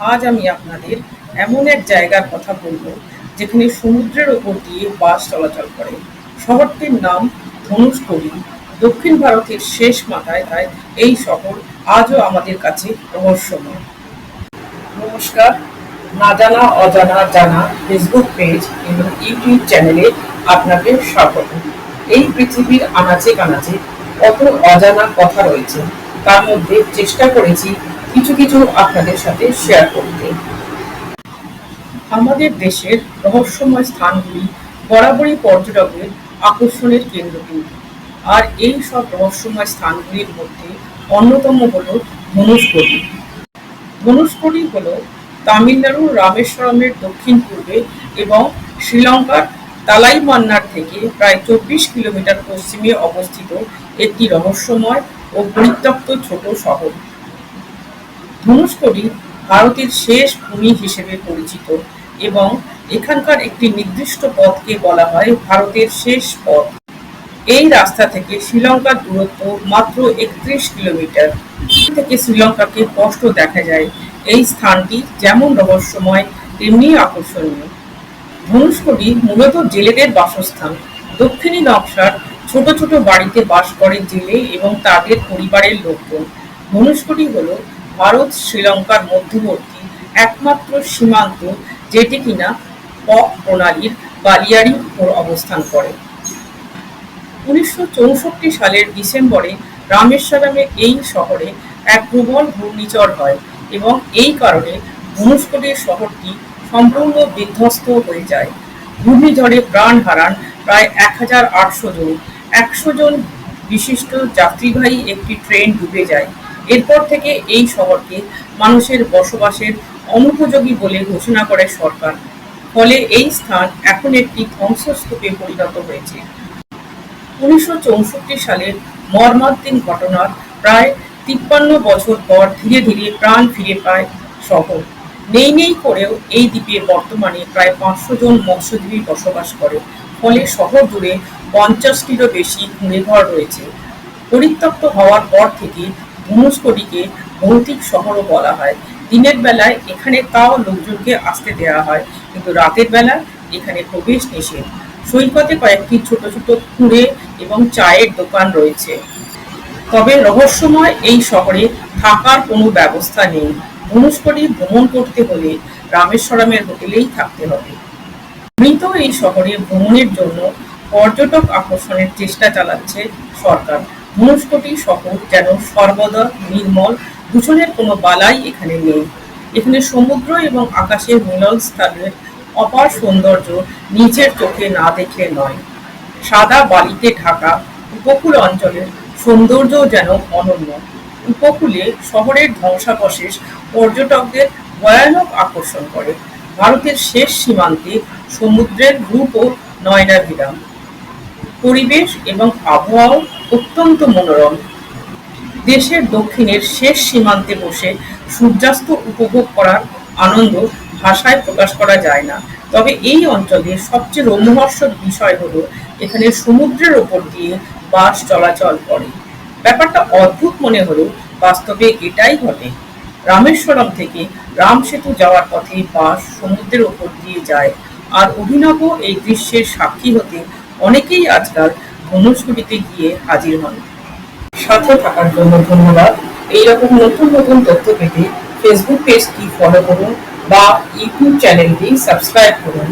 আজ আমি আপনাদের এমন এক জায়গার কথা বলব, যেখানে সমুদ্রের ওপর দিয়ে বাস চলাচল করে। শহরটির নাম ধনুষকোটি দক্ষিণ ভারতের শেষ মাথায় তাই এই শহর আজও আমাদের কাছে রহস্যময়। নমস্কার, না জানা, অজানা, জানা ফেসবুক পেজ এবং ইউটিউব চ্যানেলে আপনাকে স্বাগত। এই পৃথিবীর আনাচে কানাচে কত অজানা কথা রয়েছে, তার মধ্যে চেষ্টা করেছি কিছু কিছু আপনাদের সাথে শেয়ার করতে। আমাদের দেশের রহস্যময় স্থানগুলি বরাবরই পর্যটকের আকর্ষণের কেন্দ্রবিন্দু। আর এই সব রহস্যময় স্থানগুলির মধ্যে অন্যতম হল ধনুষকোটি ধনুষকোটি হল তামিলনাড়ুর রামেশ্বরমের দক্ষিণ পূর্বে এবং শ্রীলঙ্কার তালাইমান্নার থেকে প্রায় চব্বিশ কিলোমিটার পশ্চিমে অবস্থিত একটি রহস্যময় ও পরিত্যক্ত ছোট শহর। ধনুষকোটি ভারতের শেষ ভূমি হিসেবে পরিচিত এবং এখানকার একটি নির্দিষ্ট পথকে বলা হয় ভারতের শেষ পথ। এই রাস্তা থেকে শ্রীলঙ্কার দূরত্ব মাত্র একত্রিশ কিলোমিটার। থেকে শ্রীলঙ্কাকে স্পষ্ট দেখা যায় এই স্থানটি যেমন রহস্যময়, তেমনি আকর্ষণীয়। ধনুষকোটি মূলত জেলেদের বাসস্থান। দক্ষিণী নকশার ছোট ছোট বাড়িতে বাস করে জেলে এবং তাদের পরিবারের লোকজন। ধনুষকোটি হল ভারত শ্রীলঙ্কার মধ্যবর্তী একমাত্র সীমান্ত যেটি কিনা পক প্রণালীর বালিয়াড়ি উপর অবস্থান করে। উনিশশো চৌষট্টি সালের ডিসেম্বরে রামেশ্বরমে এই শহরে এক প্রবল ঘূর্ণিঝড় হয় এবং এই কারণে ধনুষকোটির শহরটি সম্পূর্ণ বিধ্বস্ত হয়ে যায়। ঘূর্ণিঝড়ে প্রাণ হারান প্রায় এক হাজার আটশো জন। একশো জন বিশিষ্ট যাত্রীবাহী একটি ট্রেন ডুবে যায়। এরপর থেকে এই শহরকে মানুষের বসবাসের অনুপযোগী বলে ঘোষণা করে সরকার। ফলে এই স্থান এখন একটি ধ্বংসস্তূপে পরিণত হয়েছে। উনিশশো চৌষট্টি সালের মর্মান্তিক ঘটনার প্রায় তিপ্পান্ন বছর পর ধীরে ধীরে প্রাণ ফিরে পায় শহর। নেই নেই করেও এই দ্বীপে বর্তমানে প্রায় পাঁচশো জন মৎস্যজীবী বসবাস করে। ফলে শহর জুড়ে পঞ্চাশটিরও বেশি ঘুরে ঘর রয়েছে। পরিত্যক্ত হওয়ার পর থেকে ধনুষকোটিকে ভৌতিক শহরও বলা হয়। দিনের বেলায় এখানে তাও লোকজনকে আসতে দেওয়া হয়, কিন্তু রাতের বেলা এখানে প্রবেশ নিষেধ। সৈকতে কয়েকটি ছোট ছোট কুঁড়ে এবং চায়ের দোকান রয়েছে। তবে রহস্যময় এই শহরে থাকার কোনো ব্যবস্থা নেই। ধনুষকোটি ভ্রমণ করতে হলে রামেশ্বরমের হোটেলেই থাকতে হবে। মৃত এই শহরে ভ্রমণের জন্য পর্যটক আকর্ষণের চেষ্টা চালাচ্ছে সরকার। ধনুষকোটি শহর যেন সর্বদা নির্মল দূষণের কোনো বালাই এখানে নেই। এখানে সমুদ্র এবং আকাশের মিলন স্থানের অপার সৌন্দর্য নিজের চোখে না দেখলে নয়। সাদা বালিতে ঢাকা উপকূল অঞ্চলের সৌন্দর্য যেন অনন্য। উপকূলে শহরের ধ্বংসাবশেষ পর্যটকদের ভয়ানক আকর্ষণ করে। ভারতের শেষ সীমান্তে সমুদ্রের রূপ ও নয়নাভিরাম। পরিবেশ এবং আবহাওয়াও অত্যন্ত মনোরম। দেশের দক্ষিণের শেষ সীমান্তে বসে সূর্যাস্ত উপভোগ করার আনন্দ ভাষায় প্রকাশ করা যায় না। তবে এই অঞ্চলের সবচেয়ে রোমহর্ষক বিষয় হলো, এখানে সমুদ্রের ওপর দিয়ে বাস চলাচল করে। ব্যাপারটা অদ্ভুত মনে হলেও বাস্তবে এটাই ঘটে। রামেশ্বরম থেকে রাম সেতু যাওয়ার পথে বাস সমুদ্রের ওপর দিয়ে যায়। আর অভিনব এই দৃশ্যের সাক্ষী হতে অনেকেই আজকাল ধনুষকুটিতে গিয়ে হাজির হন। সাথে থাকার জন্য ধন্যবাদ। এইরকম নতুন নতুন তথ্য পেতে ফেসবুক পেজটি ফলো করুন বা ইউটিউব চ্যানেলটি সাবস্ক্রাইব করুন।